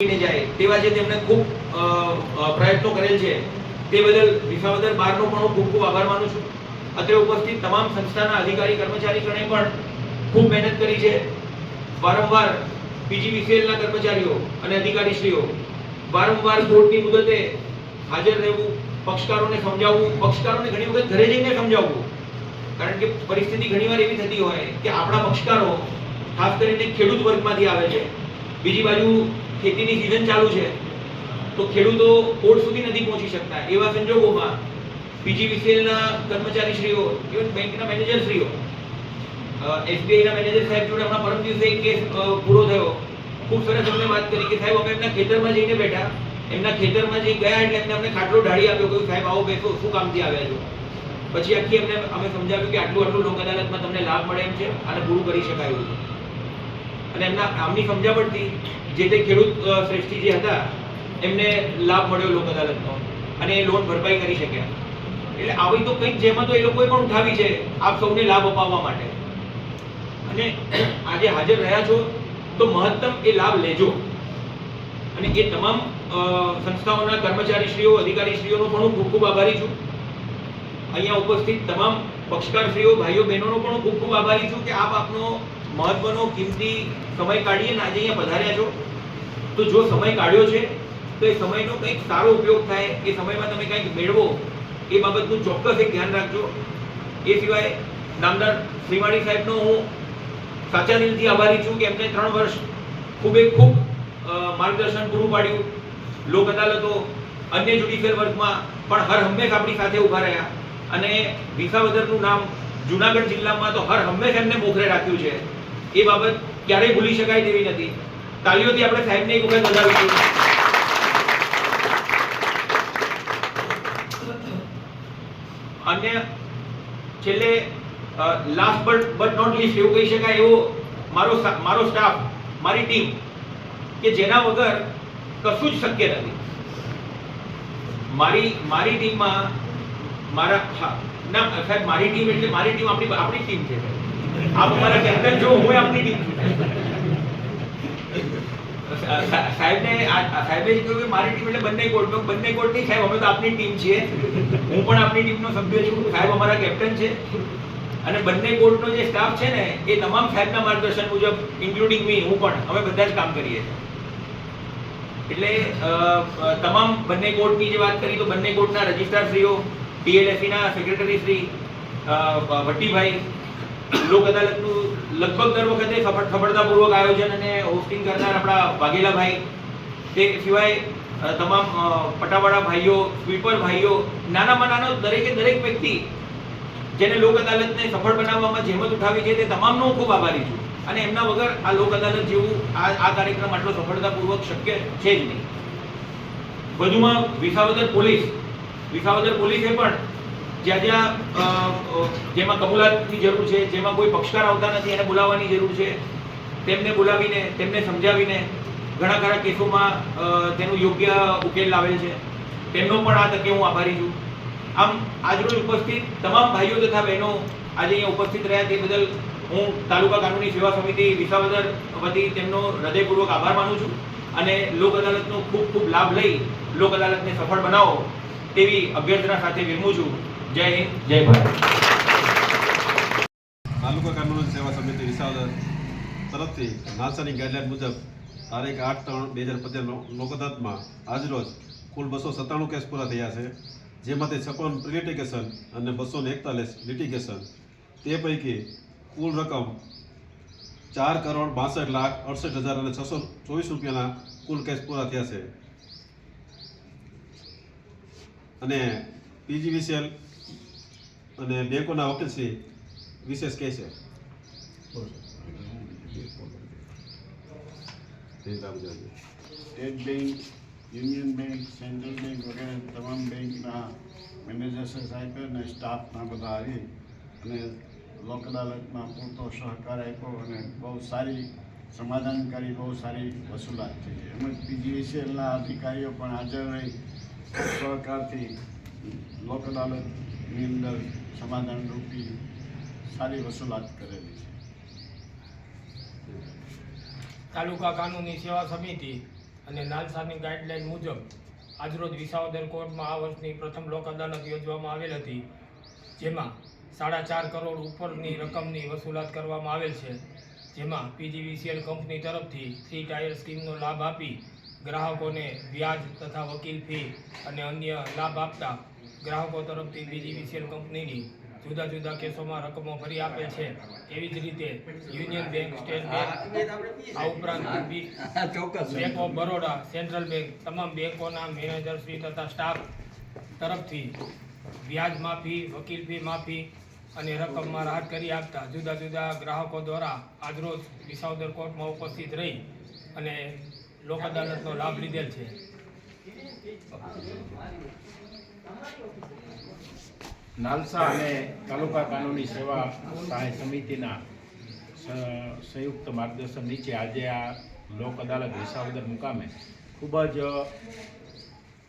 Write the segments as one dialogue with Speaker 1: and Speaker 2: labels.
Speaker 1: જાય. તેવા જે તેમણે ખૂબ પ્રયત્નો કરેલ છે. તે બદલ વિસાવદર બારનો પણ હું ખૂબ ખૂબ આભાર માનું છું. અત્રે ઉપસ્થિત તમામ સંસ્થાના અધિકારી કર્મચારીગણે પણ ખૂબ મહેનત કરી છે. વારંવાર પીજીવીસીએલના કર્મચારીઓ અને અધિકારીશ્રીઓ વારંવાર કોર્ટની મુદતે હાજર રહેવું, પક્ષકારોને સમજાવવું, પક્ષકારોને ઘણી વખત ઘરે જઈને સમજાવવું. કારણ કે પરિસ્થિતિ ઘણીવાર એવી થતી હોય કે આપણા પક્ષકારો ખાસ કરીને ખેડૂત વર્ગમાંથી આવે છે. બીજી બાજુ ખેતીની સિઝન ચાલુ છે, તો ખેડૂતો કોર્ટ સુધી નથી પહોંચી શકતા? એવા સંજોગોમાં પીજીવીસીએલના કર્મચારીશ્રીઓ ઇવન બેંકના મેનેજરશ્રીઓ એસબીઆઈના મેનેજર સાહેબ જોડે હમણાં પરમ દિવસે એક કેસ પૂરો થયો. ખૂબ સરસ અમને વાત કરી કે સાહેબ, અમે એમના ખેતરમાં જઈને બેઠા. એમના ખેતરમાં જઈ ગયા એટલે એમને અમને ખાટલો ઢાળી આપ્યો કે સાહેબ, આવો બેસો, શું કામથી આવ્યા છો? પછી આખી એમને અમે સમજાવ્યું કે આટલું આટલું લોક અદાલતમાં તમને લાભ મળે એમ છે અને પૂરું કરી શકાય છે. અને એમના કામની સમજાવટથી જે તે ખેડૂત શ્રેષ્ઠી જે હતા, એમને લાભ મળ્યો લોક અદાલતનો અને એ લોન ભરપાઈ કરી શક્યા. એટલે આવી તો કંઈક જેમાં તો એ લોકોએ પણ ઉઠાવી છે આપ સૌને લાભ અપાવવા માટે. અને આજે હાજર રહ્યા છો તો મહત્તમ એ લાભ લેજો. અને એ તમામ સંસ્થાઓના કર્મચારીશ્રીઓ, અધિકારીશ્રીઓનો પણ હું ખૂબ ખૂબ આભારી છું. અહીંયા ઉપસ્થિત તમામ પક્ષકારશ્રીઓ, ભાઈઓ, બહેનોનો પણ હું ખૂબ ખૂબ આભારી છું કે આપ આપનો મહત્વનો કિંમતી સમય કાઢીને આજે અહીંયા પધાર્યા છો. તો જો સમય કાઢ્યો છે, તો એ સમયનો કંઈક સારો ઉપયોગ થાય, એ સમયમાં તમે કંઈક મેળવો, એ બાબતનું ચોક્કસ એક ધ્યાન રાખજો. એ સિવાય નામદાર શ્રીમાળી સાહેબનો હું સાચા દિલથી આભારી છું કે એમને ત્રણ વર્ષ ખૂબ ખૂબ માર્ગદર્શન પૂરું પાડ્યું. લોક અદાલતો, અન્ય જ્યુડિશિયલ વર્ગમાં પણ હર હંમેશ આપણી સાથે ઊભા રહ્યા. અને વિસાવદરનું નામ જુનાગઢ જિલ્લામાં તો હર હંમેશ એમને મોખરે રાખ્યું છે. એ બાબત ક્યારેય ભૂલી શકાય તેવી નથી. તાલીઓથી આપણે સાહેબને એક વખત વધાવીશું અને છેલ્લે last but but not least એવું કહી શકાય એવો મારો મારો સ્ટાફ મારી ટીમ કે જેના વગર કશું જ શક્ય નથી. મારી મારી ટીમમાં મારા ના, સાહેબ, મારી ટીમ એટલે મારી ટીમ આપણી આપણી ટીમ છે. આપ અમારા કેપ્ટન છો હું આપણી ટીમ સાહેબને સાહેબે કહ્યું કે મારી ટીમ એટલે બંને કોર્ટ બંને કોર્ટ નહીં, સાહેબ, અમે તો આપની ટીમ છીએ. હું પણ આપની ટીમનો સભ્ય છું, સાહેબ અમારા કેપ્ટન છે. અને બંને કોર્ટનો જે સ્ટાફ છે ને, એ તમામ સાહેબના માર્ગદર્શન મુજબ ઇન્ક્લુડિંગ મી હું પણ, અમે બધા જ કામ કરીએ એટલે તમામ બંને કોર્ટની જે વાત કરી, તો બંને કોર્ટના રજિસ્ટ્રારશ્રીઓ સેક્રેટરી શ્રી વટ્ટીભાઈ લોક અદાલતનું લગભગ દર વખતે સફળતાપૂર્વક આયોજન અને હોસ્ટિંગ કરનાર આપણા વાઘેલાભાઈ. તે સિવાય તમામ પટાવાળા ભાઈઓ, સ્વીપર ભાઈઓ, નાનામાં નાનો દરેકે દરેક વ્યક્તિ જેને લોક અદાલતને સફળ બનાવવામાં જેમત ઉઠાવી છે તે તમામનો હું ખૂબ આભારી છું. અને એમના વગર આ લોક અદાલત જેવું આ આ કાર્યક્રમ આટલો સફળતાપૂર્વક શક્ય છે જ નહીં. વધુમાં વિસાવદર પોલીસ વિસાવદર પોલીસે પણ જ્યાં જ્યાં જેમાં કબૂલાતની જરૂર છે, જેમાં કોઈ પક્ષકાર આવતા નથી, એને બોલાવવાની જરૂર છે. તેમને બોલાવીને, તેમને સમજાવીને ઘણા ખરા કેસોમાં તેનું યોગ્ય ઉકેલ લાવેલ છે. તેમનો પણ આ તકે હું આભારી છું. આમ, આજરોજ ઉપસ્થિત તમામ ભાઈઓ તથા બહેનો આજે અહીંયા ઉપસ્થિત રહ્યા. તે બદલ હું તાલુકા કાનૂની સેવા સમિતિ વિસાવદર વતી તેમનો હૃદયપૂર્વક આભાર માનું છું અને લોક અદાલતનો ખૂબ ખૂબ લાભ લઈ લોક અદાલતને સફળ બનાવો તેવી અભ્યર્થના સાથે વિરમું છું. જય હિન્દ, જય ભારત.
Speaker 2: તાલુકા કાનૂની સેવા સમિતિ વિસાવદર તરફથી નાસાની ગાઈડલાઈન મુજબ તારીખ આઠ ત્રણ બે હજાર પચીસ લોકઅદાલતમાં આજરોજ કુલ બસો સત્તાણું કેસ પૂરા થયા છે, જેમાંથી છપ્પન પ્રિલિટિગેશન અને બસો ને એકતાલીસ લિટિગેશન. તે પૈકી કુલ રકમ ચાર કરોડ બાસઠ લાખ અડસઠ હજાર અને છસો ચોવીસ રૂપિયાના કુલ કેસ પૂરા થયા છે. અને પીજીવીસીએલ અને બેંકોના વકીલશ્રી વિશેષ કહે છે.
Speaker 3: State bank union bank central bank વગેરે તમામ બેંકના મેનેજર્સ સાહેબ અને સ્ટાફના બધા આવી અને લોક અદાલતમાં પૂરતો સહકાર આપ્યો અને બહુ સારી સમાધાનકારી બહુ સારી વસૂલાત થઈ. એમજ એમ જ પીજીવીસીએલના અધિકારીઓ પણ હાજર રહી. સહકારથી લોક અદાલતની અંદર સમાધાનરૂપી સારી વસૂલાત કરેલી છે.
Speaker 4: તાલુકા કાનૂની સેવા સમિતિ અને નાલસાની ગાઈડલાઈન મુજબ આજરોજ વિસાવદર કોર્ટમાં આ વર્ષની પ્રથમ લોક અદાલત યોજવામાં આવેલ હતી, જેમાં સાડા ચાર કરોડ ઉપરની રકમની વસૂલાત કરવામાં આવેલ છે. જેમાં પીજીવીસીએલ કંપની તરફથી થ્રી ટાયર સ્કીમનો લાભ આપી ગ્રાહકોને વ્યાજ તથા વકીલ ફી અને અન્ય લાભ આપતા ગ્રાહકો તરફથી પીજીવીસીએલ કંપનીની જુદા જુદા કેસોમાં રકમો ભરી આપે છે. એવી જ રીતે યુનિયન બેંક સ્ટેટ બેંક આ ઉપરાંત bank of Baroda central bank તમામ બેંકોના મેનેજરશ્રી તથા સ્ટાફ તરફથી વ્યાજ માફી વકીલ ફી માફી અને રકમમાં રાહત કરી આપતા જુદા જુદા ગ્રાહકો દ્વારા આજરોજ વિસાવદર કોર્ટમાં ઉપસ્થિત રહી અને લોક અદાલતનો લાભ લીધેલ છે.
Speaker 5: નાલસા અને તાલુકા કાનૂની સેવા સહાય સમિતિના સંયુક્ત માર્ગદર્શન નીચે આજે આ લોક અદાલત વિસાવદર મુકામે ખૂબ જ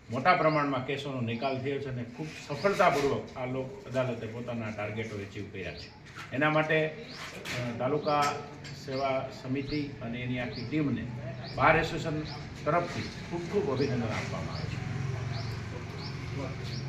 Speaker 5: મોટા પ્રમાણમાં કેસોનો નિકાલ થયો છે અને ખૂબ સફળતાપૂર્વક આ લોક અદાલતે પોતાના ટાર્ગેટો એચીવ કર્યા છે. એના માટે તાલુકા સેવા સમિતિ અને એની આખી ટીમને બાર એસોસિએશન તરફથી ખૂબ ખૂબ અભિનંદન આપવામાં આવે છે. Thank you.